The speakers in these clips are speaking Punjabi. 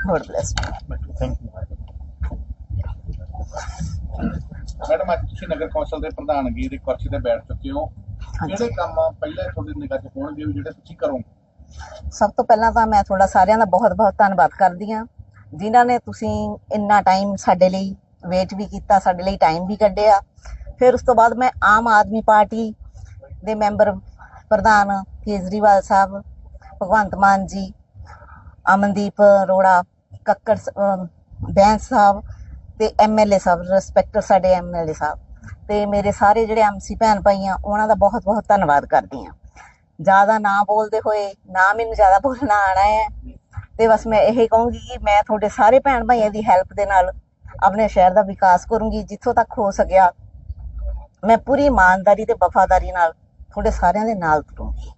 God bless thank you madam ਅੱਜ ਤੁਸੀਂ ਨਗਰ ਕੌਂਸਲ ਦੇ ਪ੍ਰਧਾਨਗੀ ਦੀ ਕੁਰਸੀ ਤੇ ਬੈਠ ਚੁੱਕੇ ਹੋ। ਹਾਂਜੀ। ਕਿਹੜੇ ਕੰਮ ਪਹਿਲੇ ਤੁਹਾਡੀ ਨਿਗਾਹ 'ਚ ਹੋਣਗੇ ਵੀ ਜਿਹੜੇ ਤੁਸੀਂ ਕਰੋਗੇ। ਸਭ ਤੋਂ ਪਹਿਲਾਂ ਤਾਂ ਮੈਂ ਤੁਹਾਡਾ ਸਾਰਿਆਂ ਦਾ ਬਹੁਤ-ਬਹੁਤ ਧੰਨਵਾਦ ਕਰਦੀ ਹਾਂ। ਜਿਨ੍ਹਾਂ ਨੇ ਤੁਸੀਂ ਇੰਨਾ ਟਾਈਮ ਸਾਡੇ ਲਈ ਵੇਟ ਵੀ ਕੀਤਾ ਸਾਡੇ ਲਈ ਟਾਈਮ ਵੀ ਕੱਢਿਆ। ਫਿਰ ਉਸ ਤੋਂ ਬਾਅਦ ਮੈਂ ਆਮ ਆਦਮੀ ਪਾਰਟੀ ਦੇ ਮੈਂਬਰ ਪ੍ਰਧਾਨ ਕੇਜਰੀਵਾਲ ਸਾਹਿਬ ਭਗਵੰਤ ਮਾਨ ਜੀ ਅਮਨਦੀਪ ਅਰੋੜਾ, ਕੱਕੜ ਬੈਂਸ ਸਾਹਿਬ ਤੇ ਐਮਐਲਏ ਸਾਹਿਬ ਰਿਸਪੈਕਟਰ ਸਾਡੇ ਐਮਐਲਏ ਸਾਹਿਬ। ਤੇ ਮੇਰੇ ਸਾਰੇ ਜਿਹੜੇ ਐਮਸੀ ਭੈਣ ਭਾਈ ਆ, ਉਹਨਾਂ ਦਾ ਬਹੁਤ-ਬਹੁਤ ਧੰਨਵਾਦ ਕਰਦੀ ਹਾਂ ਜ਼ਿਆਦਾ ਨਾ ਬੋਲਦੇ ਹੋਏ, ਨਾ ਮੈਨੂੰ ਜ਼ਿਆਦਾ ਬੋਲਣਾ ਆਣਾ ਹੈ। ਤੇ ਬਸ ਮੈਂ ਇਹ ਕਹੂੰਗੀ ਕਿ ਮੈਂ ਤੁਹਾਡੇ ਸਾਰੇ ਭੈਣ ਭਾਈਆਂ ਦੀ ਹੈਲਪ ਦੇ ਨਾਲ ਆਪਣੇ ਸ਼ਹਿਰ ਦਾ ਵਿਕਾਸ ਕਰੂੰਗੀ, ਜਿੱਥੋਂ ਤੱਕ ਹੋ ਸਕਿਆ, ਮੈਂ ਪੂਰੀ ਇਮਾਨਦਾਰੀ ਤੇ ਵਫਾਦਾਰੀ ਨਾਲ ਤੁਹਾਡੇ ਸਾਰਿਆਂ ਦੇ ਨਾਲ ਤੁਰੂੰਗੀ।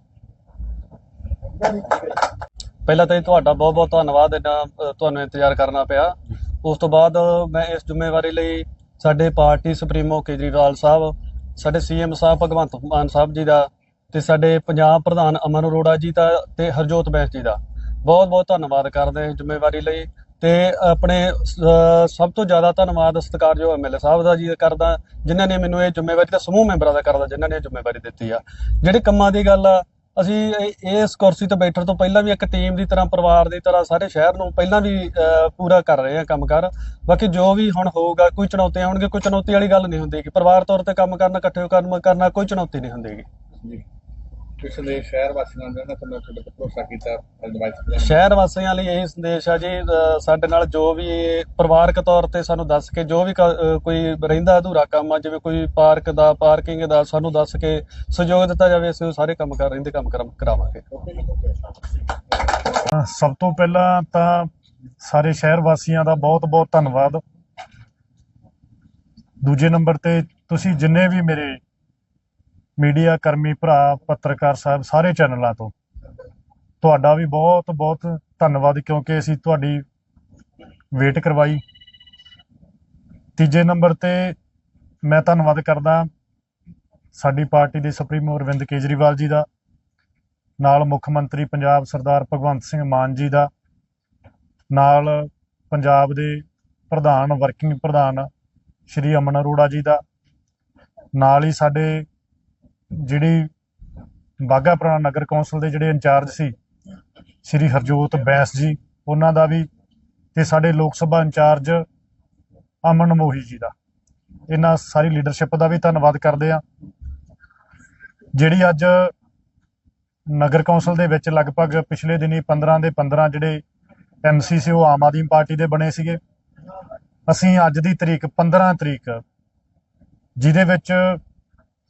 ਪਹਿਲਾਂ ਤਾਂ ਜੀ ਤੁਹਾਡਾ ਬਹੁਤ ਬਹੁਤ ਧੰਨਵਾਦ, ਇੰਨਾ ਤੁਹਾਨੂੰ ਇੰਤਜ਼ਾਰ ਕਰਨਾ ਪਿਆ। ਉਸ ਤੋਂ ਬਾਅਦ ਮੈਂ ਇਸ ਜ਼ਿੰਮੇਵਾਰੀ ਲਈ ਸਾਡੇ ਪਾਰਟੀ ਸੁਪਰੀਮੋ ਕੇਜਰੀਵਾਲ ਸਾਹਿਬ, ਸਾਡੇ ਸੀਐਮ ਸਾਹਿਬ ਭਗਵੰਤ ਮਾਨ ਸਾਹਿਬ ਜੀ ਦਾ ਤੇ ਸਾਡੇ ਪੰਜਾਬ ਪ੍ਰਧਾਨ ਅਮਨ ਅਰੋੜਾ ਜੀ ਦਾ ਤੇ ਹਰਜੋਤ ਬੈਂਸ ਜੀ ਦਾ। ਬਹੁਤ ਬਹੁਤ ਧੰਨਵਾਦ ਕਰਦੇ ਹਾਂ ਇਸ ਜ਼ਿੰਮੇਵਾਰੀ ਲਈ ਤੇ ਆਪਣੇ ਸਭ ਤੋਂ ਜ਼ਿਆਦਾ ਧੰਨਵਾਦ ਸਤਿਕਾਰਯੋਗ ਐਮਐਲਏ ਸਾਹਿਬ ਦਾ ਜੀ ਕਰਦਾ, ਜਿਨ੍ਹਾਂ ਨੇ ਮੈਨੂੰ ਇਹ ਜ਼ਿੰਮੇਵਾਰੀ ਦਾ ਸਮੂਹ ਮੈਂਬਰਾਂ ਦਾ ਕਰਦਾ, ਜਿਨ੍ਹਾਂ ਨੇ ਇਹ ਜ਼ਿੰਮੇਵਾਰੀ ਦਿੱਤੀ ਆ। ਜਿਹੜੇ ਕੰਮਾਂ ਦੀ ਗੱਲ ਆ ਅਸੀਂ ਇਸ ਕੁਰਸੀ ਤੇ ਬੈਠਣ ਤੋਂ ਪਹਿਲਾਂ ਵੀ ਇੱਕ ਟੀਮ ਦੀ ਤਰ੍ਹਾਂ ਪਰਿਵਾਰ ਦੀ ਤਰ੍ਹਾਂ ਸਾਰੇ ਸ਼ਹਿਰ ਨੂੰ ਪਹਿਲਾਂ ਵੀ ਅ, ਪੂਰਾ ਕਰ ਰਹੇ ਹਾਂ ਕੰਮ ਕਰ ਬਾਕੀ ਜੋ ਵੀ ਹੁਣ ਹੋਊਗਾ ਕੋਈ ਚੁਣੌਤੀਆਂ ਹੋਣਗੇ ਕੋਈ ਚੁਣੌਤੀ ਵਾਲੀ ਗੱਲ ਨਹੀਂ ਹੁੰਦੀ ਪਰਿਵਾਰ ਤੌਰ ਤੇ ਕੰਮ ਕਰਨਾ ਇਕੱਠੇ ਹੋ ਕੇ ਕਰਨਾ ਕੋਈ ਚੁਣੌਤੀ ਨਹੀਂ ਹੁੰਦੀਗੀ ਜੀ। ਸ਼ਹਿਰ ਵਾਸੀਆਂ ਨੇ ਨਾ ਤੁਹਾਨੂੰ ਤੁਹਾਡੇ ਤੇ ਭਰੋਸਾ ਕੀਤਾ ਐਡਵਾਈਸ ਕਰਨ ਸ਼ਹਿਰ ਵਾਸੀਆਂ ਲਈ ਇਹ ਸੰਦੇਸ਼ ਆ ਜੀ ਅ, ਸਾਡੇ ਨਾਲ ਜੋ ਵੀ ਪਰਿਵਾਰਕ ਤੌਰ ਤੇ ਸਾਨੂੰ ਦੱਸ ਕੇ ਜੋ ਵੀ ਕ- ਅ, ਕੋਈ ਰਹਿੰਦਾ ਅਧੂਰਾ ਕੰਮ ਆ ਜਿਵੇਂ ਕੋਈ ਪਾਰਕ ਦਾ ਪਾਰਕਿੰਗ ਦਾ ਸਾਨੂੰ ਦੱਸ ਕੇ ਸਹਿਯੋਗ ਦਿੱਤਾ ਜਾਵੇ ਅਸੀਂ ਉਹ ਸਾਰੇ ਕੰਮ ਕਰ ਰਹਿੰਦੇ ਕੰਮ ਕਰਾ- ਕਰਾਵਾਂਗੇ। ਸਭ ਤੋਂ ਪਹਿਲਾਂ ਤਾਂ ਸਾਰੇ ਸ਼ਹਿਰ ਵਾਸੀਆਂ ਦਾ ਬਹੁਤ-ਬਹੁਤ ਧੰਨਵਾਦ। ਦੂਜੇ ਨੰਬਰ ਤੇ ਤੁਸੀਂ ਜਿੰਨੇ ਵੀ ਮੇਰੇ ਮੀਡੀਆ ਕਰਮੀ ਭਰਾ, ਪੱਤਰਕਾਰ ਸਾਹਿਬ, ਸਾਰੇ ਚੈਨਲਾਂ ਤੋਂ। ਤੁਹਾਡਾ ਵੀ ਬਹੁਤ-ਬਹੁਤ ਧੰਨਵਾਦ, ਕਿਉਂਕਿ ਅਸੀਂ ਤੁਹਾਡੀ ਵੇਟ ਕਰਵਾਈ। ਤੀਜੇ ਨੰਬਰ ਤੇ ਮੈਂ ਧੰਨਵਾਦ ਕਰਦਾ ਸਾਡੀ ਪਾਰਟੀ ਦੇ ਸੁਪਰੀਮੋ ਅਰਵਿੰਦ ਕੇਜਰੀਵਾਲ ਜੀ ਦਾ, ਨਾਲ ਮੁੱਖ ਮੰਤਰੀ ਪੰਜਾਬ ਸਰਦਾਰ ਭਗਵੰਤ ਸਿੰਘ ਮਾਨ ਜੀ ਦਾ, ਨਾਲ ਪੰਜਾਬ ਦੇ ਪ੍ਰਧਾਨ ਵਰਕਿੰਗ ਪ੍ਰਧਾਨ ਸ਼੍ਰੀ ਅਮਨ ਅਰੋੜਾ ਜੀ ਦਾ, ਨਾਲ ਹੀ ਸਾਡੇ ਜਿਹੜੀ ਬਾਘਾ ਪੁਰਾਣਾ ਨਗਰ ਕੌਂਸਲ ਦੇ ਜਿਹੜੇ ਇੰਚਾਰਜ ਸੀ, ਸ਼੍ਰੀ ਹਰਜੋਤ ਬੈਂਸ ਜੀ, ਉਹਨਾਂ ਦਾ ਵੀ ਤੇ ਸਾਡੇ ਲੋਕ ਸਭਾ ਇੰਚਾਰਜ ਅਮਨ ਮੋਹੀ ਜੀ ਦਾ। ਇਹਨਾਂ ਸਾਰੀ ਲੀਡਰਸ਼ਿਪ ਦਾ ਵੀ ਧੰਨਵਾਦ ਕਰਦੇ ਆ ਜਿਹੜੀ ਅੱਜ ਨਗਰ ਕੌਂਸਲ ਦੇ ਵਿੱਚ ਲਗਭਗ ਪਿਛਲੇ ਦਿਨੀ 15 ਦੇ 15 ਜਿਹੜੇ ਐਮਸੀ ਸੀ ਉਹ ਆਮ ਆਦਮੀ ਪਾਰਟੀ ਦੇ ਬਣੇ ਸੀਗੇ। ਅਸੀਂ ਅੱਜ ਦੀ ਤਰੀਕ 15 ਤਰੀਕ, ਜਿਹਦੇ ਵਿੱਚ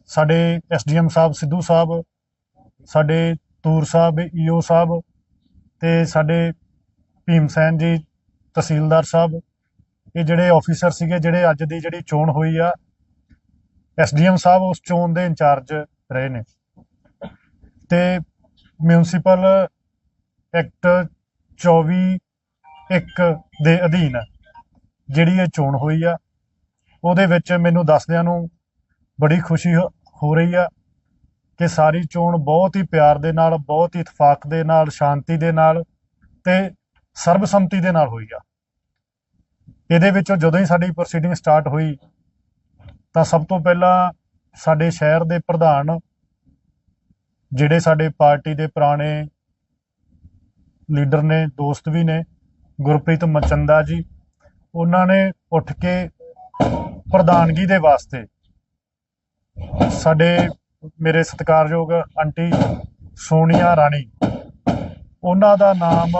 ਸਾਡੇ ਐਸਡੀਐਮ ਸਾਹਿਬ, ਸਿੱਧੂ ਸਾਹਿਬ, ਸਾਡੇ ਤੂਰ ਸਾਹਿਬ, ਈਓ ਸਾਹਿਬ ਤੇ ਸਾਡੇ ਭੀਮ ਸੈਨ ਜੀ, ਤਹਿਸੀਲਦਾਰ ਸਾਹਿਬ, ਇਹ ਜਿਹੜੇ ਆਫੀਸਰ ਸੀਗੇ, ਜਿਹੜੇ ਅੱਜ ਦੀ ਜਿਹੜੀ ਚੋਣ ਹੋਈ ਆ, ਐਸਡੀਐਮ ਸਾਹਿਬ ਉਸ ਚੋਣ ਦੇ ਇੰਚਾਰਜ ਰਹੇ ਨੇ। ਤੇ ਮਿਊਨਿਸਪਲ ਐਕਟ 24 ਇੱਕ ਦੇ ਅਧੀਨ ਜਿਹੜੀ ਇਹ ਚੋਣ ਹੋਈ ਆ, ਉਹਦੇ ਵਿੱਚ ਮੈਨੂੰ ਦੱਸਦਿਆਂ ਨੂੰ ਬੜੀ ਖੁਸ਼ੀ ਹੋ ਰਹੀ ਆ ਕਿ ਸਾਰੀ ਚੋਣ ਬਹੁਤ ਹੀ ਪਿਆਰ ਦੇ ਨਾਲ, ਬਹੁਤ ਹੀ ਇਤਫਾਕ ਦੇ ਨਾਲ, ਸ਼ਾਂਤੀ ਦੇ ਨਾਲ ਤੇ ਸਰਬਸੰਮਤੀ ਦੇ ਨਾਲ ਹੋਈ ਆ। ਇਹਦੇ ਵਿੱਚੋਂ ਜਦੋਂ ਹੀ ਸਾਡੀ ਪ੍ਰੋਸੀਡਿੰਗ ਸਟਾਰਟ ਹੋਈ, ਤਾਂ ਸਭ ਤੋਂ ਪਹਿਲਾਂ ਸਾਡੇ ਸ਼ਹਿਰ ਦੇ ਪ੍ਰਧਾਨ, ਜਿਹੜੇ ਸਾਡੇ ਪਾਰਟੀ ਦੇ ਪੁਰਾਣੇ ਲੀਡਰ ਨੇ, ਦੋਸਤ ਵੀ ਨੇ, ਗੁਰਪ੍ਰੀਤ ਮਚੰਦਾ ਜੀ, ਉਹਨਾਂ ਨੇ ਉੱਠ ਕੇ ਪ੍ਰਧਾਨਗੀ ਦੇ ਵਾਸਤੇ ਸਾਡੇ ਮੇਰੇ ਸਤਿਕਾਰਯੋਗ ਆਂਟੀ ਸੋਨੀਆ ਰਾਣੀ। ਉਹਨਾਂ ਦਾ ਨਾਮ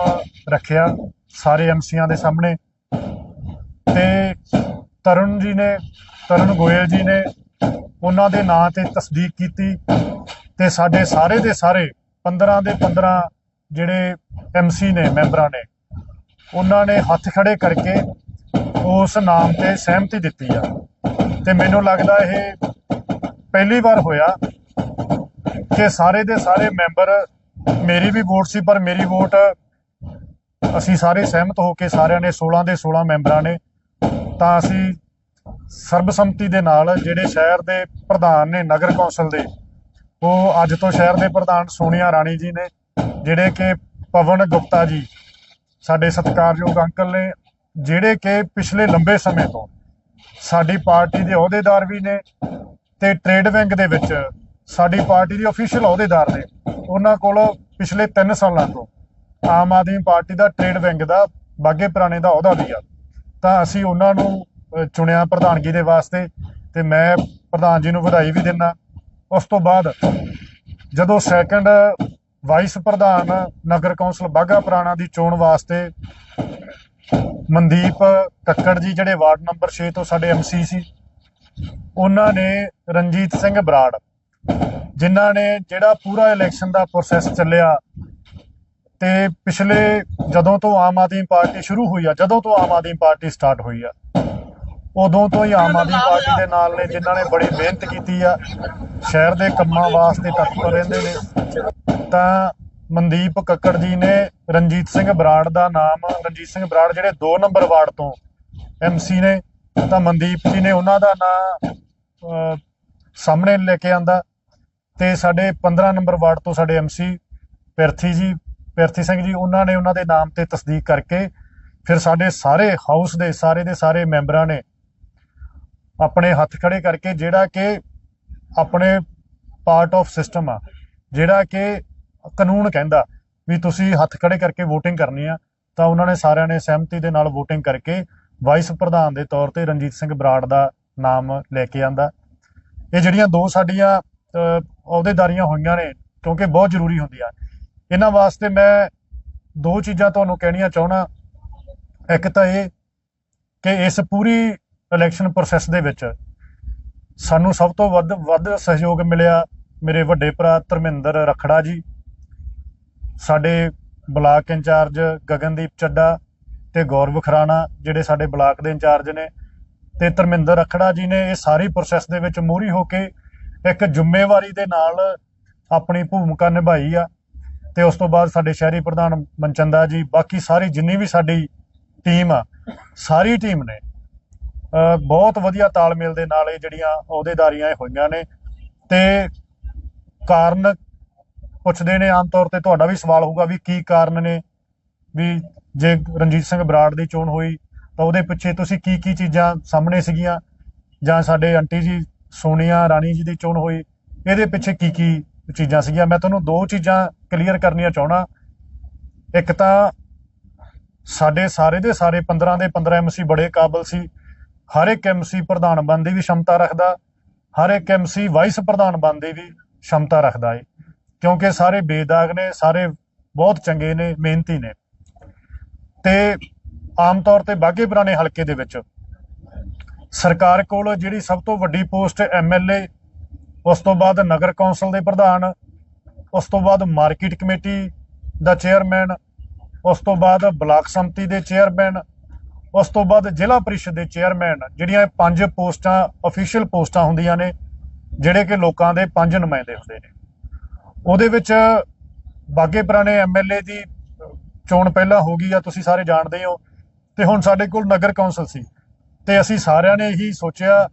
ਰੱਖਿਆ ਸਾਰੇ ਐਮਸੀਆਂ ਦੇ ਸਾਹਮਣੇ। ਤੇ ਤਰੁਣ ਜੀ ਨੇ, ਤਰੁਣ ਗੋਇਲ ਜੀ ਨੇ ਉਹਨਾਂ ਦੇ ਨਾਂ ਤੇ ਤਸਦੀਕ ਕੀਤੀ ਤੇ ਸਾਡੇ ਸਾਰੇ ਦੇ ਸਾਰੇ 15 ਦੇ 15 ਜਿਹੜੇ ਐਮਸੀ ਨੇ, ਮੈਂਬਰਾਂ ਨੇ, ਉਹਨਾਂ ਨੇ ਹੱਥ ਖੜੇ ਕਰਕੇ ਉਸ ਨਾਮ ਤੇ ਸਹਿਮਤੀ ਦਿੱਤੀ ਆ। ਤੇ ਮੈਨੂੰ ਲੱਗਦਾ ਇਹ ਪਹਿਲੀ ਵਾਰ ਹੋਇਆ ਕਿ ਸਾਰੇ ਦੇ ਸਾਰੇ ਮੈਂਬਰ ਮੇਰੀ ਵੀ ਵੋਟ ਸੀ, ਪਰ ਮੇਰੀ ਵੋਟ ਅਸੀਂ ਸਾਰੇ ਸਹਿਮਤ ਹੋ ਕੇ ਸਾਰਿਆਂ ਨੇ 16 ਦੇ 16 ਮੈਂਬਰਾਂ ਨੇ। ਤਾਂ ਅਸੀਂ ਸਰਬਸੰਮਤੀ ਦੇ ਨਾਲ ਜਿਹੜੇ ਸ਼ਹਿਰ ਦੇ ਪ੍ਰਧਾਨ ਨੇ, ਨਗਰ ਕੌਂਸਲ ਦੇ, ਉਹ ਅੱਜ ਤੋਂ ਸ਼ਹਿਰ ਦੇ ਪ੍ਰਧਾਨ ਸੋਨੀਆ ਰਾਣੀ ਜੀ ਨੇ, ਜਿਹੜੇ ਕਿ ਪਵਨ ਗੁਪਤਾ ਜੀ, ਸਾਡੇ ਸਤਿਕਾਰਯੋਗ ਅੰਕਲ ਨੇ, ਜਿਹੜੇ ਕਿ ਪਿਛਲੇ ਲੰਬੇ ਸਮੇਂ ਤੋਂ ਸਾਡੀ ਪਾਰਟੀ ਦੇ ਅਹੁਦੇਦਾਰ ਵੀ ਨੇ ਤੇ ਟ੍ਰੇਡ ਵਿੰਗ ਦੇ ਵਿੱਚ ਸਾਡੀ ਪਾਰਟੀ ਦੇ ਅਫੀਸ਼ੀਅਲ ਅਹੁਦੇਦਾਰ ਨੇ, ਉਹਨਾਂ ਕੋਲ ਪਿਛਲੇ 3 ਸਾਲਾਂ ਤੋਂ ਆਮ ਆਦਮੀ ਪਾਰਟੀ ਦਾ ਟ੍ਰੇਡ ਵਿੰਗ ਦਾ, ਬਾਗੇ ਪੁਰਾਣੇ ਦਾ ਅਹੁਦਾ ਵੀ ਆ। ਤਾਂ ਅਸੀਂ ਉਹਨਾਂ ਨੂੰ ਚੁਣਿਆ ਪ੍ਰਧਾਨਗੀ ਦੇ ਵਾਸਤੇ ਤੇ ਮੈਂ ਪ੍ਰਧਾਨ ਜੀ ਨੂੰ ਵਧਾਈ ਵੀ ਦਿੰਦਾ। ਉਸ ਤੋਂ ਬਾਅਦ ਜਦੋਂ ਸੈਕੰਡ ਵਾਈਸ ਪ੍ਰਧਾਨ ਨਗਰ ਕੌਂਸਲ ਬਾਗਾ ਪੁਰਾਣਾ ਦੀ ਚੋਣ ਵਾਸਤੇ ਮਨਦੀਪ ਕੱਕੜ ਜੀ ਜਿਹੜੇ ਵਾਰਡ ਨੰਬਰ 6 ਤੋਂ ਸਾਡੇ ਐਮਸੀ ਸੀ ਉਹਨਾਂ ਨੇ ਰਣਜੀਤ ਸਿੰਘ ਬਰਾੜ, ਜਿਨ੍ਹਾਂ ਨੇ ਜਿਹੜਾ ਪੂਰਾ ਇਲੈਕਸ਼ਨ ਦਾ ਪ੍ਰੋਸੈਸ ਚੱਲਿਆ ਤੇ ਪਿਛਲੇ ਜਦੋਂ ਤੋਂ ਆਮ ਆਦਮੀ ਪਾਰਟੀ ਸ਼ੁਰੂ ਹੋਈ ਆ, ਜਦੋਂ ਤੋਂ ਆਮ ਆਦਮੀ ਪਾਰਟੀ ਸਟਾਰਟ ਹੋਈ ਆ, ਉਦੋਂ ਤੋਂ ਹੀ ਆਮ ਆਦਮੀ ਪਾਰਟੀ ਦੇ ਨਾਲ ਨੇ, ਜਿਨ੍ਹਾਂ ਨੇ ਬੜੀ ਮਿਹਨਤ ਕੀਤੀ ਆ, ਸ਼ਹਿਰ ਦੇ ਕੰਮਾਂ ਵਾਸਤੇ ਤਤਪਰ ਰਹਿੰਦੇ ਨੇ। ਤਾਂ ਮਨਦੀਪ ਕੱਕੜ ਜੀ ਨੇ ਰਣਜੀਤ ਸਿੰਘ ਬਰਾੜ ਦਾ ਨਾਮ, ਰਣਜੀਤ ਸਿੰਘ ਬਰਾੜ ਜਿਹੜੇ 2 ਨੰਬਰ ਵਾਰਡ ਤੋਂ ਐਮਸੀ ਨੇ ਤਾਂ ਮਨਦੀਪ ਜੀ ਨੇ ਉਹਨਾਂ ਦਾ ਨਾਮ ਸਾਹਮਣੇ ਲੈ ਕੇ ਆਂਦਾ ਤੇ ਸਾਡੇ 15 ਨੰਬਰ ਵਾਰਡ ਤੋਂ ਸਾਡੇ ਐਮਸੀ ਪਿਰਥੀ ਜੀ, ਪਿਰਥੀ ਸਿੰਘ ਜੀ, ਉਹਨਾਂ ਨੇ ਉਹਨਾਂ ਦੇ ਨਾਮ ਤੇ ਤਸਦੀਕ ਕਰਕੇ ਫਿਰ ਸਾਡੇ ਸਾਰੇ ਹਾਊਸ ਦੇ, ਸਾਰੇ ਦੇ ਸਾਰੇ ਮੈਂਬਰਾਂ ਨੇ ਆਪਣੇ ਹੱਥ ਖੜੇ ਕਰਕੇ ਜਿਹੜਾ ਕਿ ਆਪਣੇ ਪਾਰਟ ਆਫ ਸਿਸਟਮ ਆ, ਜਿਹੜਾ ਕਿ ਕਾਨੂੰਨ ਕਹਿੰਦਾ ਵੀ ਤੁਸੀਂ ਹੱਥ ਖੜੇ ਕਰਕੇ VOTING ਕਰਨੀ ਆ, ਤਾਂ ਉਹਨਾਂ ਨੇ ਸਾਰਿਆਂ ਨੇ ਸਹਿਮਤੀ ਦੇ ਨਾਲ VOTING ਕਰਕੇ ਵਾਈਸ ਪ੍ਰਧਾਨ ਦੇ ਤੌਰ ਤੇ ਰਣਜੀਤ ਸਿੰਘ ਬਰਾੜ ਦਾ ਨਾਮ ਲੈ ਕੇ ਆਂਦਾ। ਇਹ ਜਿਹੜੀਆਂ ਦੋ ਸਾਡੀਆਂ ਅਹੁਦੇਦਾਰੀਆਂ ਹੋਈਆਂ ਨੇ, ਕਿਉਂਕਿ ਬਹੁਤ ਜ਼ਰੂਰੀ ਹੁੰਦੀਆਂ ਇਹਨਾਂ ਵਾਸਤੇ ਮੈਂ ਦੋ ਚੀਜ਼ਾਂ ਤੁਹਾਨੂੰ ਕਹਿਣੀਆਂ ਚਾਹਣਾ ਇੱਕ ਤਾਂ ਇਹ ਕਿ ਇਸ ਪੂਰੀ ਇਲੈਕਸ਼ਨ ਪ੍ਰੋਸੈਸ ਦੇ ਵਿੱਚ ਸਾਨੂੰ ਸਭ ਤੋਂ ਵੱਧ ਵੱਧ ਸਹਿਯੋਗ ਮਿਲਿਆ ਮੇਰੇ ਵੱਡੇ ਭਰਾ ਧਰਮਿੰਦਰ ਰਖੜਾ ਜੀ, ਸਾਡੇ ਬਲਾਕ ਇੰਚਾਰਜ ਗਗਨਦੀਪ ਚੱਡਾ ਤੇ ਗੌਰਵ ਖਰਾਣਾ ਜਿਹੜੇ ਸਾਡੇ ਬਲਾਕ ਦੇ ਇੰਚਾਰਜ ਨੇ ਤੇ ਧਰਮਿੰਦਰ ਰਖੜਾ ਜੀ ਨੇ, ਇਹ ਸਾਰੀ ਪ੍ਰੋਸੈਸ ਦੇ ਵਿੱਚ ਮੂਹਰੀ ਹੋ ਕੇ ਇੱਕ ਜ਼ਿੰਮੇਵਾਰੀ ਦੇ ਨਾਲ ਆਪਣੀ ਭੂਮਿਕਾ ਨਿਭਾਈ ਆ ਤੇ ਉਸ ਤੋਂ ਬਾਅਦ ਸਾਡੇ ਸ਼ਹਿਰੀ ਪ੍ਰਧਾਨ ਮਨਚੰਦਾ ਜੀ, ਬਾਕੀ ਸਾਰੀ ਜਿੰਨੀ ਵੀ ਸਾਡੀ ਟੀਮ ਆ, ਸਾਰੀ ਟੀਮ ਨੇ ਬਹੁਤ ਵਧੀਆ ਤਾਲਮੇਲ ਦੇ ਨਾਲ ਇਹ ਜਿਹੜੀਆਂ ਅਹੁਦੇਦਾਰੀਆਂ ਇਹ ਹੋਈਆਂ ਨੇ ਤੇ ਕਾਰਨ ਪੁੱਛਦੇ ਨੇ ਆਮ ਤੌਰ ਤੇ ਤੁਹਾਡਾ ਵੀ ਸਵਾਲ ਹੋਊਗਾ ਵੀ ਕੀ ਕਾਰਨ ਨੇ ਵੀ ਜੇ ਰਣਜੀਤ ਸਿੰਘ ਬਰਾੜ ਦੀ ਚੋਣ ਹੋਈ ਤਾਂ ਉਹਦੇ ਪਿੱਛੇ ਤੁਸੀਂ ਕੀ ਕੀ ਚੀਜ਼ਾਂ ਸਾਹਮਣੇ ਸੀਗੀਆਂ? ਜਾਂ ਸਾਡੇ ਆਂਟੀ ਜੀ ਸੋਨੀਆ ਰਾਣੀ ਜੀ ਦੀ ਚੋਣ ਹੋਈ, ਇਹਦੇ ਪਿੱਛੇ ਕੀ ਕੀ ਚੀਜ਼ਾਂ ਸੀਗੀਆਂ? ਮੈਂ ਤੁਹਾਨੂੰ ਦੋ ਚੀਜ਼ਾਂ ਕਲੀਅਰ ਕਰਨੀਆਂ ਚਾਹਣਾ ਇੱਕ ਤਾਂ ਸਾਡੇ ਸਾਰੇ ਦੇ ਸਾਰੇ 15 ਦੇ 15 ਐਮਸੀ ਬੜੇ ਕਾਬਲ ਸੀ। ਹਰ ਇੱਕ ਐਮਸੀ ਪ੍ਰਧਾਨ ਬਣਨ ਦੀ ਵੀ ਸ਼ਮਤਾ ਰੱਖਦਾ। ਹਰ ਇੱਕ ਐਮਸੀ ਵਾਈਸ ਪ੍ਰਧਾਨ ਬਣਨ ਦੀ ਵੀ ਸ਼ਮਤਾ ਰੱਖਦਾ ਏ। ਕਿਉਂਕਿ ਸਾਰੇ ਬੇਦਾਗ ਨੇ, ਸਾਰੇ ਬਹੁਤ ਚੰਗੇ ਨੇ, ਮਿਹਨਤੀ ਨੇ। ਤੇ ਆਮ ਤੌਰ ਤੇ ਬਾਗੇ ਪੁਰਾਣੇ ਹਲਕੇ ਦੇ ਵਿੱਚ ਸਰਕਾਰ ਕੋਲ ਜਿਹੜੀ ਸਭ ਤੋਂ ਵੱਡੀ ਪੋਸਟ ਐਮਐਲਏ ਉਸ ਤੋਂ ਬਾਅਦ ਨਗਰ ਕੌਂਸਲ ਦੇ ਪ੍ਰਧਾਨ, ਉਸ ਤੋਂ ਬਾਅਦ ਮਾਰਕੀਟ ਕਮੇਟੀ ਦਾ ਚੇਅਰਮੈਨ, ਉਸ ਤੋਂ ਬਾਅਦ ਬਲਾਕ ਸੰਮਤੀ ਦੇ ਚੇਅਰਮੈਨ, ਉਸ ਤੋਂ ਬਾਅਦ ਜ਼ਿਲ੍ਹਾ ਪਰਿਸ਼ਦ ਦੇ ਚੇਅਰਮੈਨ, ਜਿਹੜੀਆਂ ਪੰਜ ਪੋਸਟਾਂ ਅਫੀਸ਼ੀਅਲ ਪੋਸਟਾਂ ਹੁੰਦੀਆਂ ਨੇ, ਜਿਹੜੇ ਕਿ ਲੋਕਾਂ ਦੇ ਪੰਜ ਨੁਮਾਇੰਦੇ ਹੁੰਦੇ ਨੇ। ਉਹਦੇ ਵਿੱਚ ਬਾਗੇ ਪੁਰਾਣੇ ਐਮਐਲਏ ਦੀ ਚੋਣ ਪਹਿਲਾਂ ਹੋ ਗਈ ਆ, ਤੁਸੀਂ ਸਾਰੇ ਜਾਣਦੇ ਹੋ। ਤੇ ਹੁਣ ਸਾਡੇ ਕੋਲ ਨਗਰ ਕੌਂਸਲ ਸੀ। ਤੇ ਅਸੀਂ ਸਾਰਿਆਂ ਨੇ ਇਹੀ ਸੋਚਿਆ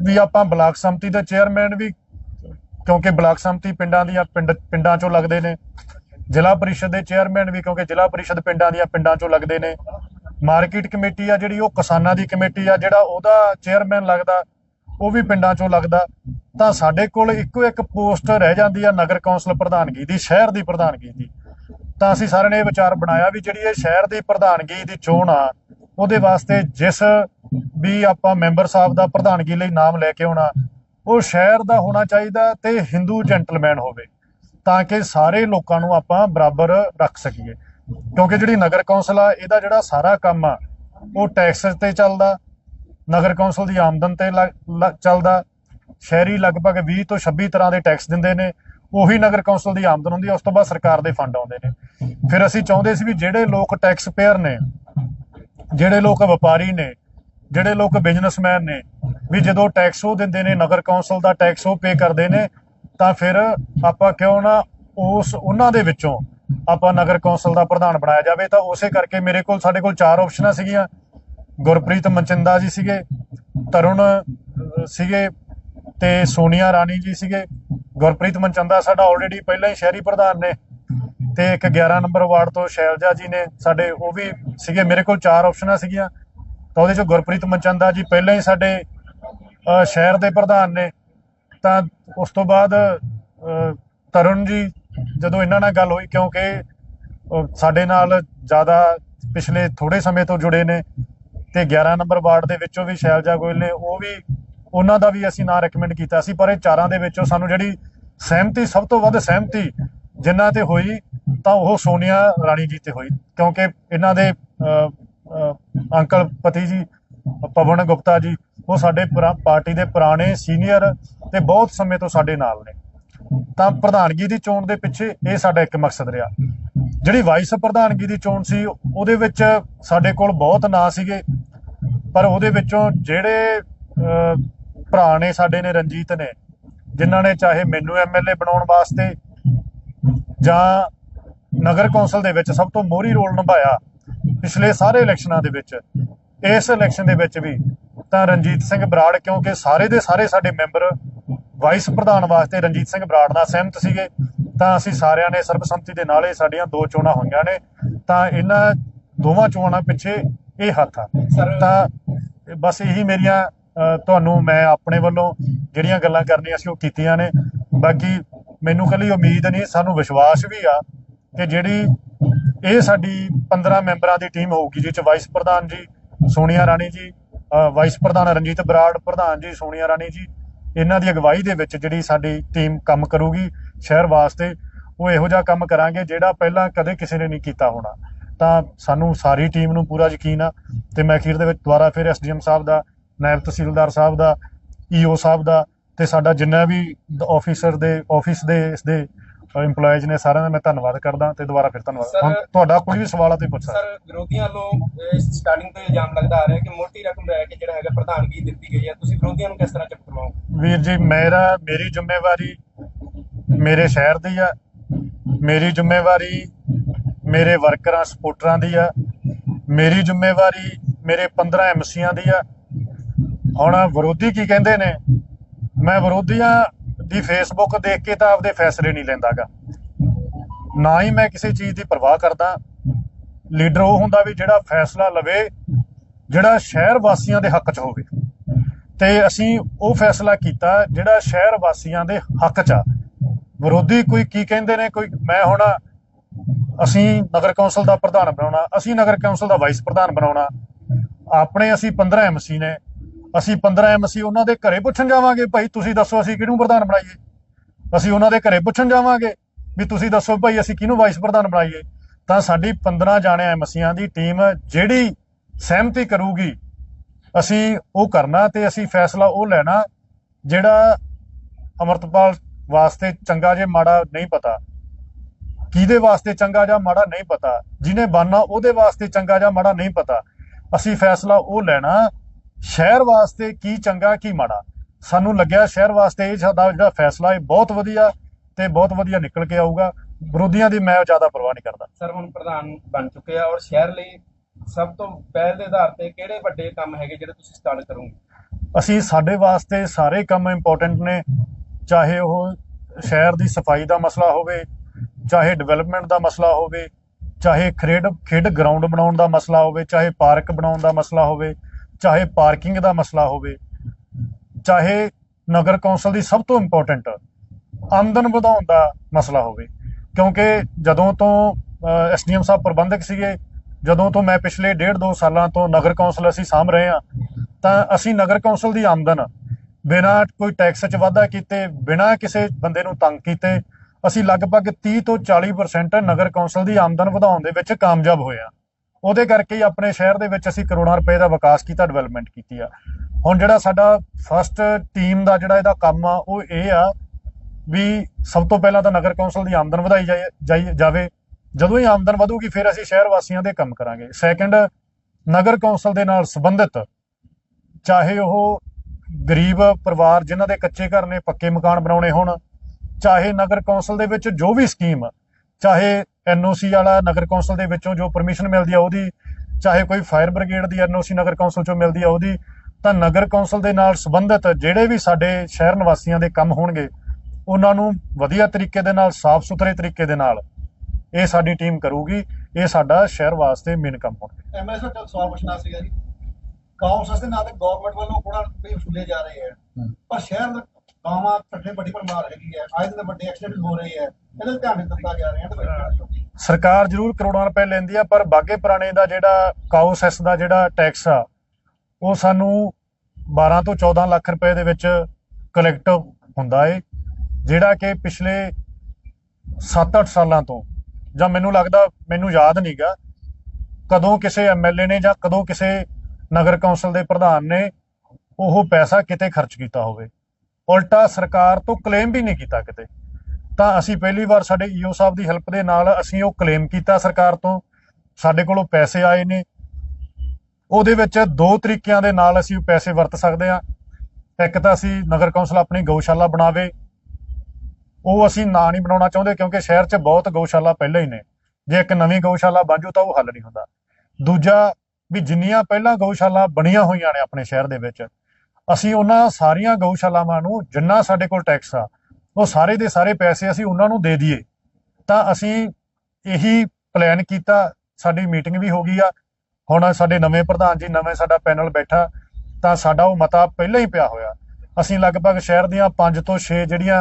ਵੀ ਆਪਾਂ ਬਲਾਕ ਸੰਮਤੀ ਦੇ ਚੇਅਰਮੈਨ ਵੀ, ਕਿਉਂਕਿ ਬਲਾਕ ਸੰਮਤੀ ਪਿੰਡਾਂ ਦੀਆਂ ਪਿੰਡ, ਪਿੰਡਾਂ ਚੋਂ ਲੱਗਦੇ ਨੇ। ਜ਼ਿਲ੍ਹਾ ਪਰਿਸ਼ਦ ਦੇ ਚੇਅਰਮੈਨ ਵੀ, ਕਿਉਂਕਿ ਜ਼ਿਲ੍ਹਾ ਪਰਿਸ਼ਦ ਪਿੰਡਾਂ ਦੀਆਂ ਪਿੰਡਾਂ ਚੋਂ ਲੱਗਦੇ ਨੇ। ਮਾਰਕੀਟ ਕਮੇਟੀ ਆ ਜਿਹੜੀ, ਉਹ ਕਿਸਾਨਾਂ ਦੀ ਕਮੇਟੀ ਆ, ਜਿਹੜਾ ਉਹਦਾ ਚੇਅਰਮੈਨ ਲੱਗਦਾ, ਉਹ ਵੀ ਪਿੰਡਾਂ ਚੋਂ ਲੱਗਦਾ। ਤਾਂ ਸਾਡੇ ਕੋਲ ਇੱਕੋ ਇੱਕ ਪੋਸਟ ਰਹਿ ਜਾਂਦੀ ਆ, ਨਗਰ ਕੌਂਸਲ ਪ੍ਰਧਾਨਗੀ ਦੀ, ਸ਼ਹਿਰ ਦੀ ਪ੍ਰਧਾਨਗੀ ਦੀ। ਤਾਂ ਅਸੀਂ ਸਾਰਿਆਂ ਨੇ ਇਹ ਵਿਚਾਰ ਬਣਾਇਆ ਵੀ ਜਿਹੜੀ ਇਹ ਸ਼ਹਿਰ ਦੀ ਪ੍ਰਧਾਨਗੀ ਦੀ ਚੋਣ ਆ, ਉਹਦੇ ਵਾਸਤੇ ਜਿਸ ਵੀ ਆਪਾਂ ਮੈਂਬਰ ਸਾਹਿਬ ਦਾ ਪ੍ਰਧਾਨਗੀ ਲਈ ਨਾਮ ਲੈ ਕੇ ਆਉਣਾ, ਉਹ ਸ਼ਹਿਰ ਦਾ ਹੋਣਾ ਚਾਹੀਦਾ ਤੇ ਹਿੰਦੂ ਜੈਂਟਲਮੈਨ ਹੋਵੇ, ਤਾਂ ਕਿ ਸਾਰੇ ਲੋਕਾਂ ਨੂੰ ਆਪਾਂ ਬਰਾਬਰ ਰੱਖ ਸਕੀਏ। ਕਿਉਂਕਿ ਜਿਹੜੀ ਨਗਰ ਕੌਂਸਲ ਆ, ਇਹਦਾ ਜਿਹੜਾ ਸਾਰਾ ਕੰਮ ਆ, ਉਹ ਟੈਕਸ ਤੇ ਚੱਲਦਾ, ਨਗਰ ਕੌਂਸਲ ਦੀ ਆਮਦਨ ਤੇ ਲੱਗ- ਚੱਲਦਾ। ਸ਼ਹਿਰੀ ਲਗਭਗ 20 ਤੋਂ 26 ਤਰ੍ਹਾਂ ਦੇ ਟੈਕਸ ਦਿੰਦੇ ਨੇ ਉਹੀ ਨਗਰ ਕੌਂਸਲ ਦੀ ਆਮਦਨ ਹੁੰਦੀ ਹੈ ਉਸ ਤੋਂ ਬਾਅਦ ਸਰਕਾਰ ਦੇ ਫੰਡ ਆਉਂਦੇ ਨੇ। ਫਿਰ ਅਸੀਂ ਚਾਹੁੰਦੇ ਸੀ ਵੀ ਜਿਹੜੇ ਲੋਕ ਟੈਕਸ ਪੇਅਰ ਨੇ, ਜਿਹੜੇ ਲੋਕ ਵਪਾਰੀ ਨੇ, ਜਿਹੜੇ ਲੋਕ ਬਿਜ਼ਨਸਮੈਨ ਨੇ, ਵੀ ਜਦੋਂ ਟੈਕਸ ਉਹ ਦਿੰਦੇ ਨੇ, ਨਗਰ ਕੌਂਸਲ ਦਾ ਟੈਕਸ ਉਹ ਪੇ ਕਰਦੇ ਨੇ, ਤਾਂ ਫਿਰ ਆਪਾਂ ਕਿਉਂ ਨਾ ਉਸ, ਉਹਨਾਂ ਦੇ ਵਿੱਚੋਂ ਆਪਾਂ ਨਗਰ ਕੌਂਸਲ ਦਾ ਪ੍ਰਧਾਨ ਬਣਾਇਆ ਜਾਵੇ। ਤਾਂ ਉਸੇ ਕਰਕੇ ਮੇਰੇ ਕੋਲ, ਸਾਡੇ ਕੋਲ ਚਾਰ ਆਪਸ਼ਨਾਂ ਸੀਗੀਆਂ। ਗੁਰਪ੍ਰੀਤ ਮਨਚਿੰਦਾ ਜੀ ਸੀਗੇ, ਤਰੁਣ ਸੀਗੇ ਤੇ ਸੋਨੀਆ ਰਾਣੀ ਜੀ ਸੀਗੇ। ਗੁਰਪ੍ਰੀਤ ਮਨਚੰਦਾ ਸਾਡਾ ਆਲਰੇਡੀ ਪਹਿਲਾਂ ਹੀ ਸ਼ਹਿਰੀ ਪ੍ਰਧਾਨ ਨੇ ਤੇ ਇੱਕ 11 ਨੰਬਰ ਵਾਰਡ ਤੋਂ ਸ਼ੈਲਜਾ ਜੀ ਨੇ ਸਾਡੇ, ਉਹ ਵੀ ਸੀਗੇ। ਮੇਰੇ ਕੋਲ ਚਾਰ ਆਪਸ਼ਨਾਂ ਸੀਗੀਆਂ। ਤਾਂ ਉਹਦੇ ਚੋਂ ਗੁਰਪ੍ਰੀਤ ਮਨਚੰਦਾ ਜੀ ਪਹਿਲਾਂ ਹੀ ਸਾਡੇ ਸ਼ਹਿਰ ਦੇ ਪ੍ਰਧਾਨ ਨੇ। ਤਾਂ ਉਸ ਤੋਂ ਬਾਅਦ ਤਰੁਣ ਜੀ, ਜਦੋਂ ਇਹਨਾਂ ਨਾਲ ਗੱਲ ਹੋਈ, ਕਿਉਂਕਿ ਸਾਡੇ ਨਾਲ ਜ਼ਿਆਦਾ ਪਿਛਲੇ ਥੋੜੇ ਸਮੇਂ ਤੋਂ ਜੁੜੇ ਨੇ ਤੇ 11 ਨੰਬਰ ਵਾਰਡ ਦੇ ਵਿੱਚੋਂ ਵੀ ਸ਼ੈਲਜਾ ਗੋਇਲ ਨੇ, ਉਹ ਵੀ ਉਹਨਾਂ ਦਾ ਵੀ ਅਸੀਂ ਨਾਂ ਰეკਮੈਂਡ ਕੀਤਾ ਸੀ, ਪਰ ਇਹ ਚਾਰਾਂ ਦੇ ਵਿੱਚੋਂ ਸਾਨੂੰ ਜਿਹੜੀ ਸਹਿਮਤੀ, ਸਭ ਤੋਂ ਵੱਧ ਸਹਿਮਤੀ ਜਿਨ੍ਹਾਂ ਤੇ ਹੋਈ, ਤਾਂ ਉਹ ਸੋਨੀਆ ਰਾਣੀ ਜੀ ਤੇ ਹੋਈ, ਕਿਉਂਕਿ ਇਹਨਾਂ ਦੇ ਅੰਕਲ ਪਤੀ ਜੀ, ਪਵਨ ਗੁਪਤਾ ਜੀ, ਉਹ ਸਾਡੇ ਪੁਰਾ- ਪਾਰਟੀ ਦੇ ਪੁਰਾਣੇ ਸੀਨੀਅਰ ਤੇ ਬਹੁਤ ਸਮੇਂ ਤੋਂ ਸਾਡੇ ਨਾਲ ਨੇ। ਤਾਂ ਪ੍ਰਧਾਨਗੀ ਦੀ ਚੋਣ ਦੇ ਪਿੱਛੇ ਇਹ ਸਾਡਾ ਇੱਕ ਮਕਸਦ ਰਿਹਾ। ਜਿਹੜੀ ਵਾਈਸ ਪ੍ਰਧਾਨਗੀ ਦੀ ਚੋਣ ਸੀ, ਉਹਦੇ ਵਿੱਚ ਸਾਡੇ ਕੋਲ ਬਹੁਤ ਨਾਂ ਸੀਗੇ, ਪਰ ਉਹਦੇ ਵਿੱਚੋਂ ਜਿਹੜੇ ਭਰਾ ਨੇ ਸਾਡੇ ਨੇ ਰਣਜੀਤ ਨੇ ਜਿਨ੍ਹਾਂ ਨੇ ਚਾਹੇ ਮੈਨੂੰ ਐਮਐਲਏ ਬਣਾਉਣ ਵਾਸਤੇ ਜਾਂ ਨਗਰ ਕੌਂਸਲ ਦੇ ਵਿੱਚ ਸਭ ਤੋਂ ਮੋਹਰੀ ਰੋਲ ਨਿਭਾਇਆ ਪਿਛਲੇ ਸਾਰੇ ਇਲੈਕਸ਼ਨਾਂ ਦੇ ਵਿੱਚ ਇਸ ਇਲੈਕਸ਼ਨ ਦੇ ਵਿੱਚ ਵੀ ਤਾਂ ਰਣਜੀਤ ਸਿੰਘ ਬਰਾੜ ਕਿਉਂਕਿ ਸਾਰੇ ਦੇ ਸਾਰੇ ਸਾਡੇ ਮੈਂਬਰ ਵਾਈਸ ਪ੍ਰਧਾਨ ਵਾਸਤੇ ਰਣਜੀਤ ਸਿੰਘ ਬਰਾੜ ਨਾਲ ਸਹਿਮਤ ਸੀਗੇ ਤਾਂ ਅਸੀਂ ਸਾਰਿਆਂ ਨੇ ਸਰਬਸੰਮਤੀ ਦੇ ਨਾਲ ਇਹ ਸਾਡੀਆਂ ਦੋ ਚੋਣਾਂ ਹੋਈਆਂ ਨੇ ਤਾਂ ਇਹਨਾਂ ਦੋਵਾਂ ਚੋਣਾਂ ਪਿੱਛੇ ਇਹ ਹੱਥ ਆ। ਤਾਂ ਬਸ ਇਹੀ ਮੇਰੀਆਂ ਤੁਹਾਨੂੰ ਮੈਂ ਆਪਣੇ ਵੱਲੋਂ ਜਿਹੜੀਆਂ ਗੱਲਾਂ ਕਰਨੀਆਂ ਸੀ ਉਹ ਕੀਤੀਆਂ ਨੇ। ਬਾਕੀ ਮੈਨੂੰ ਕੱਲੀ ਉਮੀਦ ਨਹੀਂ, ਸਾਨੂੰ ਵਿਸ਼ਵਾਸ ਵੀ ਆ ਕਿ ਜਿਹੜੀ ਇਹ ਸਾਡੀ 15 ਮੈਂਬਰਾਂ ਦੀ ਟੀਮ ਹੋਊਗੀ ਜਿਸ ਚ ਵਾਈਸ ਪ੍ਰਧਾਨ ਜੀ, ਸੋਨੀਆ ਰਾਣੀ ਜੀ ਵਾਈਸ ਪ੍ਰਧਾਨ ਰਣਜੀਤ ਬਰਾੜ ਪ੍ਰਧਾਨ ਜੀ, ਸੋਨੀਆ ਰਾਣੀ ਜੀ, ਇਹਨਾਂ ਦੀ ਅਗਵਾਈ ਦੇ ਵਿੱਚ ਜਿਹੜੀ ਸਾਡੀ ਟੀਮ ਕੰਮ ਕਰੂਗੀ ਸ਼ਹਿਰ ਵਾਸਤੇ, ਉਹ ਇਹੋ ਜਿਹਾ ਕੰਮ ਕਰਾਂਗੇ ਜਿਹੜਾ ਪਹਿਲਾਂ ਕਦੇ ਕਿਸੇ ਨੇ ਨਹੀਂ ਕੀਤਾ ਹੋਣਾ। ਤਾਂ ਸਾਨੂੰ ਸਾਰੀ ਟੀਮ ਨੂੰ ਪੂਰਾ ਯਕੀਨ ਆ ਤੇ ਮੈਂ ਅਖੀਰ ਦੇ ਵਿੱਚ ਦੁਬਾਰਾ ਫਿਰ ਐਸਡੀਐਮ ਸਾਹਿਬ ਦਾ ਨਾਇਬ ਤਹਿਸੀਲਦਾਰ ਸਾਹਿਬ ਦਾ ਈਓ ਸਾਹਿਬ ਦਾ ਤੇ ਸਾਡਾ ਜਿੰਨਾ ਵੀ ਆਫੀਸਰ ਦੇ ਆਫਿਸ ਦੇ ਇਸ ਦੇ EMPLOYEES ਨੇ ਸਾਰਿਆਂ ਦਾ ਮੈਂ ਧੰਨਵਾਦ ਕਰਦਾ ਤੇ ਦੁਬਾਰਾ ਫਿਰ ਧੰਨਵਾਦ। ਹੁਣ ਤੁਹਾਡਾ ਕੋਈ ਵੀ ਸਵਾਲ ਆ ਤੇ ਪੁੱਛ ਸਕਦੇ ਸਰ ਵਿਰੋਧੀਆਂ ਵੱਲੋਂ ਸਟਾਰਟਿੰਗ ਤੋਂ ਇਲਜ਼ਾਮ ਲੱਗਦਾ ਆ ਰਿਹਾ ਕਿ ਮੋਟੀ ਰਕਮ ਲੈ ਕੇ ਜਿਹੜਾ ਹੈਗਾ ਪ੍ਰਧਾਨਗੀ ਦਿੱਤੀ ਗਈ ਹੈ ਤੁਸੀਂ ਵਿਰੋਧੀਆਂ ਨੂੰ ਕਿਸ ਤਰ੍ਹਾਂ ਚੁੱਪ ਕਰਵਾਓਗੇ? ਵੀਰ ਜੀ ਮੇਰਾ ਮੇਰੀ ਜ਼ਿੰਮੇਵਾਰੀ ਮੇਰੇ ਸ਼ਹਿਰ ਦੀ ਆ। ਮੇਰੀ ਜ਼ਿੰਮੇਵਾਰੀ ਮੇਰੇ ਵਰਕਰਾਂ ਸਪੋਰਟਰਾਂ ਦੀ ਆ। ਮੇਰੀ ਜ਼ਿੰਮੇਵਾਰੀ ਮੇਰੇ 15 ਐਮਸੀਆਂ ਦੀ ਆ। ਹੁਣ ਵਿਰੋਧੀ ਕੀ ਕਹਿੰਦੇ ਨੇ? ਮੈਂ ਵਿਰੋਧੀਆਂ ਦੀ ਫੇਸਬੁੱਕ ਦੇਖ ਕੇ ਤਾਂ ਆਪਦੇ ਫੈਸਲੇ ਨਹੀਂ ਲੈਂਦਾਗਾ। ਨਾ ਹੀ ਮੈਂ ਕਿਸੇ ਚੀਜ਼ ਦੀ ਪਰਵਾਹ ਕਰਦਾ। ਲੀਡਰ ਉਹ ਹੁੰਦਾ ਵੀ ਜਿਹੜਾ ਫੈਸਲਾ ਲਵੇ, ਜਿਹੜਾ ਸ਼ਹਿਰ ਵਾਸੀਆਂ ਦੇ ਹੱਕ 'ਚ ਹੋਵੇ। ਤੇ ਅਸੀਂ ਉਹ ਫੈਸਲਾ ਕੀਤਾ ਜਿਹੜਾ ਸ਼ਹਿਰ ਵਾਸੀਆਂ ਦੇ ਹੱਕ 'ਚ ਆ। ਵਿਰੋਧੀ ਕੋਈ ਕੀ ਕਹਿੰਦੇ ਨੇ? ਕੋਈ ਮੈਂ ਹੁਣ ਅਸੀਂ ਨਗਰ ਕੌਂਸਲ ਦਾ ਪ੍ਰਧਾਨ ਬਣਾਉਣਾ, ਅਸੀਂ ਨਗਰ ਕੌਂਸਲ ਦਾ ਵਾਈਸ ਪ੍ਰਧਾਨ ਬਣਾਉਣਾ। ਆਪਣੇ ਅਸੀਂ 15 ਐਮਸੀ ਨੇ। ਅਸੀਂ 15 ਐਮਸੀ ਉਹਨਾਂ ਦੇ ਘਰੇ ਪੁੱਛਣ ਜਾਵਾਂਗੇ, ਭਾਈ ਤੁਸੀਂ ਦੱਸੋ ਅਸੀਂ ਕਿਹਨੂੰ ਪ੍ਰਧਾਨ ਬਣਾਈਏ? ਅਸੀਂ ਉਹਨਾਂ ਦੇ ਘਰੇ ਪੁੱਛਣ ਜਾਵਾਂਗੇ ਵੀ ਤੁਸੀਂ ਦੱਸੋ ਭਾਈ ਅਸੀਂ ਕਿਹਨੂੰ ਵਾਈਸ ਪ੍ਰਧਾਨ ਬਣਾਈਏ? ਤਾਂ ਸਾਡੀ 15 ਜਾਣੇ ਐਮਸੀਆਂ ਦੀ ਟੀਮ ਜਿਹੜੀ ਸਹਿਮਤੀ ਕਰੂਗੀ, ਅਸੀਂ ਉਹ ਕਰਨਾ ਤੇ ਅਸੀਂ ਫੈਸਲਾ ਉਹ ਲੈਣਾ ਜਿਹੜਾ ਅਮਰਤਪਾਲ ਵਾਸਤੇ ਚੰਗਾ ਜੇ ਮਾੜਾ ਨਹੀਂ ਪਤਾ। ਕਿਹਦੇ ਵਾਸਤੇ ਚੰਗਾ ਜਾਂ ਮਾੜਾ ਨਹੀਂ ਪਤਾ? ਜਿਹਨੇ ਬਣਨਾ ਉਹਦੇ ਵਾਸਤੇ ਚੰਗਾ ਜਾਂ ਮਾੜਾ ਨਹੀਂ ਪਤਾ। ਅਸੀਂ ਫੈਸਲਾ ਉਹ ਲੈਣਾ ਸ਼ਹਿਰ ਵਾਸਤੇ ਕੀ ਚੰਗਾ ਕੀ ਮਾੜਾ। ਸਾਨੂੰ ਲੱਗਿਆ ਸ਼ਹਿਰ ਵਾਸਤੇ ਇਹ ਸਾਡਾ ਜਿਹੜਾ ਫੈਸਲਾ ਹੈ ਬਹੁਤ ਵਧੀਆ ਤੇ ਬਹੁਤ ਵਧੀਆ ਨਿਕਲ ਕੇ ਆਊਗਾ। ਵਿਰੋਧੀਆਂ ਦੀ ਮੈਂ ਜ਼ਿਆਦਾ ਪਰਵਾਹ ਨਹੀਂ ਕਰਦਾ। ਸਰ ਹੁਣ ਪ੍ਰਧਾਨ ਬਣ ਚੁੱਕੇ ਆ ਔਰ ਸ਼ਹਿਰ ਲਈ ਸਭ ਤੋਂ ਪਹਿਲ ਦੇ ਆਧਾਰ ਤੇ ਕਿਹੜੇ ਵੱਡੇ ਕੰਮ ਹੈਗੇ ਜਿਹੜੇ ਤੁਸੀਂ ਸਟਾਰਟ ਕਰੋਗੇ? ਅਸੀਂ ਸਾਡੇ ਵਾਸਤੇ ਸਾਰੇ ਕੰਮ ਇੰਪੋਰਟੈਂਟ ਨੇ। ਚਾਹੇ ਉਹ ਸ਼ਹਿਰ ਦੀ ਸਫ਼ਾਈ ਦਾ ਮਸਲਾ ਹੋਵੇ ਚਾਹੇ ਡਿਵੈਲਪਮੈਂਟ ਦਾ ਮਸਲਾ ਹੋਵੇ ਚਾਹੇ ਖੇਡ ਖੇਡ ਗਰਾਊਂਡ ਬਣਾਉਣ ਦਾ ਮਸਲਾ ਹੋਵੇ ਚਾਹੇ ਪਾਰਕ ਬਣਾਉਣ ਦਾ ਮਸਲਾ ਹੋਵੇ ਚਾਹੇ ਪਾਰਕਿੰਗ ਦਾ ਮਸਲਾ ਹੋਵੇ, ਚਾਹੇ ਨਗਰ ਕੌਂਸਲ ਦੀ ਸਭ ਤੋਂ ਇੰਪੋਰਟੈਂਟ ਆਮਦਨ ਵਧਾਉਣ ਦਾ ਮਸਲਾ ਹੋਵੇ। ਕਿਉਂਕਿ ਜਦੋਂ ਤੋਂ ਐਸਡੀਐਮ ਸਾਹਿਬ ਪ੍ਰਬੰਧਕ ਸੀਗੇ, ਜਦੋਂ ਤੋਂ ਮੈਂ ਪਿਛਲੇ ਡੇਢ ਦੋ ਸਾਲਾਂ ਤੋਂ ਨਗਰ ਕੌਂਸਲ ਅਸੀਂ ਸਾਂਭ ਰਹੇ ਹਾਂ, ਤਾਂ ਅਸੀਂ ਨਗਰ ਕੌਂਸਲ ਦੀ ਆਮਦਨ ਬਿਨਾਂ ਕੋਈ ਟੈਕਸ 'ਚ ਵਾਧਾ ਕੀਤੇ, ਬਿਨਾਂ ਕਿਸੇ ਬੰਦੇ ਨੂੰ ਤੰਗ ਕੀਤੇ, ਅਸੀਂ ਲਗਭਗ 30 ਤੋਂ 40% ਨਗਰ ਕੌਂਸਲ ਦੀ ਆਮਦਨ ਵਧਾਉਣ ਦੇ ਵਿੱਚ ਕਾਮਯਾਬ ਹੋਏ ਹਾਂ। ਉਹਦੇ ਕਰਕੇ ਹੀ ਆਪਣੇ ਸ਼ਹਿਰ ਦੇ ਵਿੱਚ ਅਸੀਂ ਕਰੋੜਾਂ ਰੁਪਏ ਦਾ ਵਿਕਾਸ ਕੀਤਾ ਡਿਵੈਲਪਮੈਂਟ ਕੀਤੀ ਆ। ਹੁਣ ਜਿਹੜਾ ਸਾਡਾ ਫਸਟ ਟੀਮ ਦਾ ਜਿਹੜਾ ਇਹਦਾ ਕੰਮ ਆ, ਉਹ ਇਹ ਆ ਵੀ ਸਭ ਤੋਂ ਪਹਿਲਾਂ ਤਾਂ ਨਗਰ ਕੌਂਸਲ ਦੀ ਆਮਦਨ ਵਧਾਈ ਜਾਏ- ਜਾਈ- ਜਾਵੇ। ਜਦੋਂ ਹੀ ਆਮਦਨ ਵਧੂਗੀ, ਫਿਰ ਅਸੀਂ ਸ਼ਹਿਰ ਵਾਸੀਆਂ ਦੇ ਕੰਮ ਕਰਾਂਗੇ। ਸੈਕੰਡ ਨਗਰ ਕੌਂਸਲ ਦੇ ਨਾਲ ਸੰਬੰਧਿਤ, ਚਾਹੇ ਉਹ ਗਰੀਬ ਪਰਿਵਾਰ ਜਿਨ੍ਹਾਂ ਦੇ ਕੱਚੇ ਘਰ ਨੇ, ਪੱਕੇ ਮਕਾਨ ਬਣਾਉਣੇ ਹੋਣ, ਚਾਹੇ ਨਗਰ ਕੌਂਸਲ ਦੇ ਵਿੱਚ ਜੋ ਵੀ ਸਕੀਮ ਚਾਹੇ ਐਨਓਸੀ ਵਾਲਾ ਨਗਰ ਕੌਂਸਲ ਦੇ ਵਿੱਚੋਂ ਜੋ ਪਰਮਿਸ਼ਨ ਮਿਲਦੀ ਆ ਉਹਦੀ ਚਾਹੇ ਕੋਈ ਫਾਇਰ ਬ੍ਰਿਗੇਡ ਦੀ ਐਨਓਸੀ ਨਗਰ ਕੌਂਸਲ ਚੋਂ ਮਿਲਦੀ ਆ ਉਹਦੀ ਤਾਂ ਨਗਰ ਕੌਂਸਲ ਦੇ ਨਾਲ ਸੰਬੰਧਿਤ ਜਿਹੜੇ ਵੀ ਸਾਡੇ ਸ਼ਹਿਰ ਨਿਵਾਸੀਆਂ ਦੇ ਕੰਮ ਹੋਣਗੇ ਉਹਨਾਂ ਨੂੰ ਵਧੀਆ ਤਰੀਕੇ ਦੇ ਨਾਲ ਸਾਫ਼ ਸੁਥਰੇ ਤਰੀਕੇ ਦੇ ਨਾਲ ਇਹ ਸਾਡੀ ਟੀਮ ਕਰੂਗੀ ਇਹ ਸਾਡਾ ਸ਼ਹਿਰ ਵਾਸਤੇ ਮੇਨ ਕੰਮ ਹੋਣਾ ਐਮਐਸ ਦਾ ਸਵਾਲ ਪੁੱਛਣਾ ਸੀਗਾ ਜੀ। ਕਾਉਂਸਲਸ ਦੇ ਨਾਂ ਤੇ ਗਵਰਨਮੈਂਟ ਵੱਲੋਂ ਕੋੜਾ ਰੁਪਏ ਵਸੂਲੇ ਜਾ ਰਹੇ ਹੈ। ਪਰ ਸ਼ਹਿਰ ਗਾਵਾਂ ਕੱਟੇ ਵੱਡੀ ਪਰਮਾਰ ਹੈਗੀ ਹੈ। ਅੱਜ ਦੇ ਵੱਡੇ ਐਕਸੀਡੈਂਟ ਹੋ ਰਹੇ ਹੈ। ਇਹਦੇ ਧਿਆਨ ਨਹੀਂ ਦਿੱਤਾ ਜਾ ਰਿਹਾ ਤੇ ਸਰਕਾਰ ਜ਼ਰੂਰ ਕਰੋੜਾਂ ਰੁਪਏ ਲੈਂਦੀ ਆ ਪਰ ਬਾਗੇ ਪੁਰਾਣੇ ਦਾ ਜਿਹੜਾ ਕਾਓ ਸੈਸ ਦਾ ਜਿਹੜਾ ਟੈਕਸ ਆ ਉਹ ਸਾਨੂੰ 12 ਤੋਂ 14 ਲੱਖ ਰੁਪਏ ਦੇ ਵਿੱਚ ਕਲੈਕਟ ਹੁੰਦਾ ਏ ਜਿਹੜਾ ਕਿ ਪਿਛਲੇ 7-8 ਸਾਲਾਂ ਤੋਂ ਜਾਂ ਮੈਨੂੰ ਲੱਗਦਾ ਮੈਨੂੰ ਯਾਦ ਨਹੀਂਗਾ ਕਦੋਂ ਕਿਸੇ ਐਮਐਲਏ ਨੇ ਜਾਂ ਕਦੋਂ ਕਿਸੇ ਨਗਰ ਕੌਂਸਲ ਦੇ ਪ੍ਰਧਾਨ ਨੇ ਉਹ ਪੈਸਾ ਕਿਤੇ ਖਰਚ ਕੀਤਾ ਹੋਵੇ। ਉਲਟਾ ਸਰਕਾਰ ਤੋਂ ਕਲੇਮ ਵੀ ਨਹੀਂ ਕੀਤਾ ਕਿਤੇ। ਤਾਂ ਅਸੀਂ ਪਹਿਲੀ ਵਾਰ ਸਾਡੇ ਈਓ ਸਾਹਿਬ ਦੀ ਹੈਲਪ ਦੇ ਨਾਲ ਅਸੀਂ ਉਹ ਕਲੇਮ ਕੀਤਾ ਸਰਕਾਰ ਤੋਂ। ਸਾਡੇ ਕੋਲੋਂ ਪੈਸੇ ਆਏ ਨੇ। ਉਹਦੇ ਵਿੱਚ ਦੋ ਤਰੀਕਿਆਂ ਦੇ ਨਾਲ ਅਸੀਂ ਉਹ ਪੈਸੇ ਵਰਤ ਸਕਦੇ ਹਾਂ। ਇੱਕ ਤਾਂ ਅਸੀਂ ਨਗਰ ਕੌਂਸਲ ਆਪਣੀ ਗਊਸ਼ਾਲਾ ਬਣਾਵੇ। ਉਹ ਅਸੀਂ ਨਾ ਨਹੀਂ ਬਣਾਉਣਾ ਚਾਹੁੰਦੇ ਕਿਉਂਕਿ ਸ਼ਹਿਰ 'ਚ ਬਹੁਤ ਗਊਸ਼ਾਲਾ ਪਹਿਲਾਂ ਹੀ ਨੇ। ਜੇ ਇੱਕ ਨਵੀਂ ਗਊਸ਼ਾਲਾ ਬਣ ਜੂ ਤਾਂ ਉਹ ਹੱਲ ਨਹੀਂ ਹੁੰਦਾ। ਦੂਜਾ ਵੀ ਜਿੰਨੀਆਂ ਪਹਿਲਾਂ ਗਊਸ਼ਾਲਾ ਬਣੀਆਂ ਹੋਈਆਂ ਨੇ ਆਪਣੇ ਸ਼ਹਿਰ ਦੇ ਵਿੱਚ ਅਸੀਂ ਉਹਨਾਂ ਸਾਰੀਆਂ ਗਊਸ਼ਾਲਾਵਾਂ ਨੂੰ ਜਿੰਨਾ ਸਾਡੇ ਕੋਲ ਟੈਕਸ ਆ, ਉਹ ਸਾਰੇ ਦੇ ਸਾਰੇ ਪੈਸੇ ਅਸੀਂ ਉਹਨਾਂ ਨੂੰ ਦੇ ਦਈਏ। ਤਾਂ ਅਸੀਂ ਇਹੀ ਪਲਾਨ ਕੀਤਾ, ਸਾਡੀ ਮੀਟਿੰਗ ਵੀ ਹੋ ਗਈ ਆ। ਹੁਣ ਸਾਡੇ ਨਵੇਂ ਪ੍ਰਧਾਨ ਜੀ, ਨਵੇਂ ਸਾਡਾ ਪੈਨਲ ਬੈਠਾ, ਤਾਂ ਸਾਡਾ ਉਹ ਮਤਾ ਪਹਿਲਾਂ ਹੀ ਪਿਆ ਹੋਇਆ। ਅਸੀਂ ਲਗਭਗ ਸ਼ਹਿਰ ਦੀਆਂ 5 ਤੋਂ 6 ਜਿਹੜੀਆਂ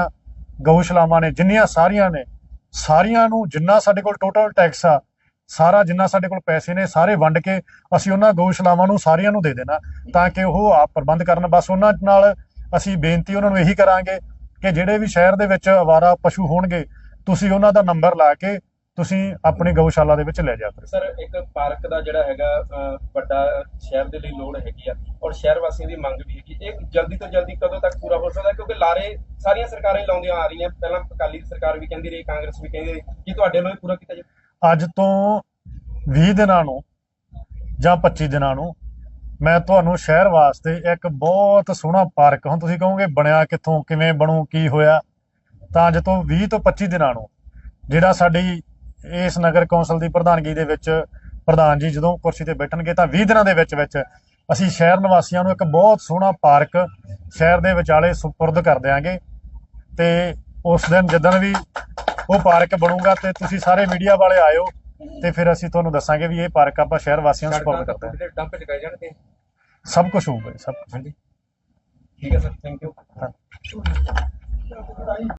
ਗਊਸ਼ਾਲਾਵਾਂ ਨੇ, ਜਿੰਨੀਆਂ ਸਾਰੀਆਂ ਨੇ, ਸਾਰੀਆਂ ਨੂੰ ਜਿੰਨਾ ਸਾਡੇ ਕੋਲ ਟੋਟਲ ਟੈਕਸ ਆ ਸਾਰਾ ਜਿੰਨਾ ਸਾਡੇ ਕੋਲ ਪੈਸੇ ਨੇ, ਸਾਰੇ ਵੰਡ ਕੇ ਅਸੀਂ ਉਹਨਾਂ ਗਊਸ਼ਾਲਾਵਾਂ ਨੂੰ ਸਾਰਿਆਂ ਨੂੰ ਦੇ ਦੇਣਾ ਤਾਂ ਕਿ ਉਹ ਆਪ ਪ੍ਰਬੰਧ ਕਰਨ। ਬਸ ਉਹਨਾਂ ਨਾਲ ਅਸੀਂ ਬੇਨਤੀ ਉਹਨਾਂ ਨੂੰ ਇਹੀ ਕਰਾਂਗੇ ਕਿ ਜਿਹੜੇ ਵੀ ਸ਼ਹਿਰ ਦੇ ਵਿੱਚ ਅਵਾਰਾ ਪਸ਼ੂ ਹੋਣਗੇ, ਤੁਸੀਂ ਉਹਨਾਂ ਦਾ ਨੰਬਰ ਲਾ ਕੇ ਤੁਸੀਂ ਆਪਣੀ ਗਊਸ਼ਾਲਾ ਦੇ ਵਿੱਚ ਲੈ ਜਾ ਕਰੋ। ਸਰ, ਇੱਕ ਪਾਰਕ ਦਾ ਜਿਹੜਾ ਹੈਗਾ ਵੱਡਾ ਸ਼ਹਿਰ ਦੇ ਲਈ ਲੋੜ ਹੈਗੀ ਆ ਔਰ ਸ਼ਹਿਰ ਵਾਸੀਆਂ ਦੀ ਮੰਗ ਵੀ ਹੈਗੀ। ਇਹ ਜਲਦੀ ਤੋਂ ਜਲਦੀ ਕਦੋਂ ਤੱਕ ਪੂਰਾ ਹੋ ਸਕਦਾ? ਕਿਉਂਕਿ ਲਾਰੇ ਸਾਰੀਆਂ ਸਰਕਾਰਾਂ ਹੀ ਲਾਉਂਦੀਆਂ ਆ ਰਹੀਆਂ। ਪਹਿਲਾਂ ਅਕਾਲੀ ਸਰਕਾਰ ਵੀ ਕਹਿੰਦੀ ਰਹੀ, ਕਾਂਗਰਸ ਵੀ ਕਹਿੰਦੀ ਰਹੀ। ਕਿ ਤੁਹਾਡੇ ਵੱਲੋਂ ਪੂਰਾ ਕੀਤਾ ਜਾਵੇ? ਅੱਜ ਤੋਂ 20 ਦਿਨਾਂ ਨੂੰ ਜਾਂ 25 ਦਿਨਾਂ ਨੂੰ ਮੈਂ ਤੁਹਾਨੂੰ ਸ਼ਹਿਰ ਵਾਸਤੇ ਇੱਕ ਬਹੁਤ ਸੋਹਣਾ ਪਾਰਕ, ਹੁਣ ਤੁਸੀਂ ਕਹੋਗੇ ਬਣਿਆ ਕਿੱਥੋਂ, ਕਿਵੇਂ ਬਣੂ, ਕੀ ਹੋਇਆ, ਤਾਂ ਅੱਜ ਤੋਂ 20 ਤੋਂ 25 ਦਿਨਾਂ ਨੂੰ ਜਿਹੜਾ ਸਾਡੀ ਇਸ ਨਗਰ ਕੌਂਸਲ ਦੀ ਪ੍ਰਧਾਨਗੀ ਦੇ ਵਿੱਚ ਪ੍ਰਧਾਨ ਜੀ ਜਦੋਂ ਕੁਰਸੀ ਤੇ ਬੈਠਣਗੇ ਤਾਂ 20 ਦਿਨਾਂ ਦੇ ਵਿੱਚ ਵਿੱਚ ਅਸੀਂ ਸ਼ਹਿਰ ਨਿਵਾਸੀਆਂ ਨੂੰ ਇੱਕ ਬਹੁਤ ਸੋਹਣਾ ਪਾਰਕ ਸ਼ਹਿਰ ਦੇ ਵਿਚਾਲੇ ਸੁਪਰਦ ਕਰ ਦਿਆਂਗੇ ਤੇ ਉਸ ਦਿਨ ਜਦੋਂ ਵੀ ਉਹ ਪਾਰਕ ਬਣੂਗਾ ਤੇ ਤੁਸੀਂ ਸਾਰੇ ਮੀਡੀਆ ਵਾਲੇ ਆਇਓ ਤੇ ਫਿਰ ਅਸੀਂ ਤੁਹਾਨੂੰ ਦੱਸਾਂਗੇ ਵੀ ਇਹ ਪਾਰਕ ਆਪਾਂ ਸ਼ਹਿਰ ਵਾਸੀਆਂ ਨੂੰ ਸਪੋਰਟ ਕਰਦੇ ਹਾਂ। ਡੰਪ ਜਾਣਗੇ। ਸਭ ਕੁਝ ਹੋਊਗਾ ਸਭ ਹਾਂਜੀ। ਠੀਕ ਹੈ ਸਰ ਥੈਂਕ ਯੂ